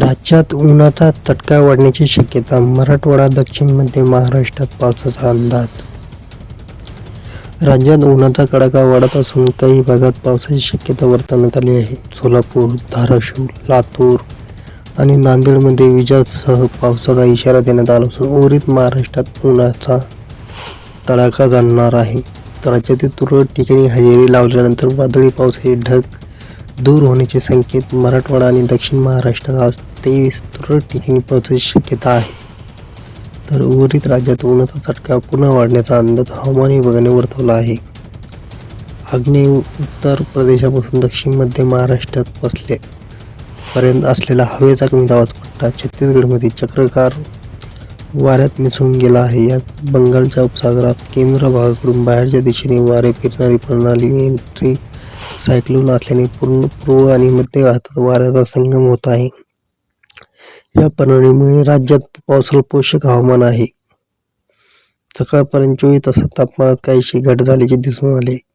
राज्यात उन्हाचा तटका वाढण्याची शक्यता मराठवाडा दक्षिण मध्य महाराष्ट्रात पावसाचा अंदाज. राज्यात उन्हाचा कडाका वाढत असून काही भागात पावसाची शक्यता वर्तवण्यात आली आहे. सोलापूर धाराशिव लातूर आणि नांदेडमध्ये विजासह पावसाचा इशारा देण्यात आला असून उर्वरित महाराष्ट्रात उन्हाचा तडाखा जाणणार आहे. तर राज्यातील तुरळक ठिकाणी हजेरी लावल्यानंतर वादळी पावसाचे ढग दूर होण्याचे संकेत मराठवाडा आणि दक्षिण महाराष्ट्रात आज तेवीस तुरळक ठिकाणी पावसाची शक्यता आहे. तर उर्वरित राज्यात उन्हाचा चटका पुन्हा वाढण्याचा अंदाज हवामान विभागाने वर्तवला आहे. आग्नेय उत्तर प्रदेशापासून दक्षिण मध्य महाराष्ट्रात बसले पर्यंत असलेला हवेचा कमी दाबाचा पट्टा छत्तीसगडमध्ये चक्रकार वाऱ्यात मिसळून गेला आहे. यात बंगालच्या उपसागरात केंद्र भागाकडून बाहेरच्या दिशेने वारे फिरणारी प्रणाली एंट्री सायक्लोन असल्याने पूर्ण पूर्व आणि मध्य भारतात वाऱ्याचा संगम होत आहे. या प्रणालीमुळे राज्यात पावसाला पोषक हवामान आहे. सकाळपर्यंत चोवीस तासात तापमानात काहीशी घट झाल्याचे दिसून आले.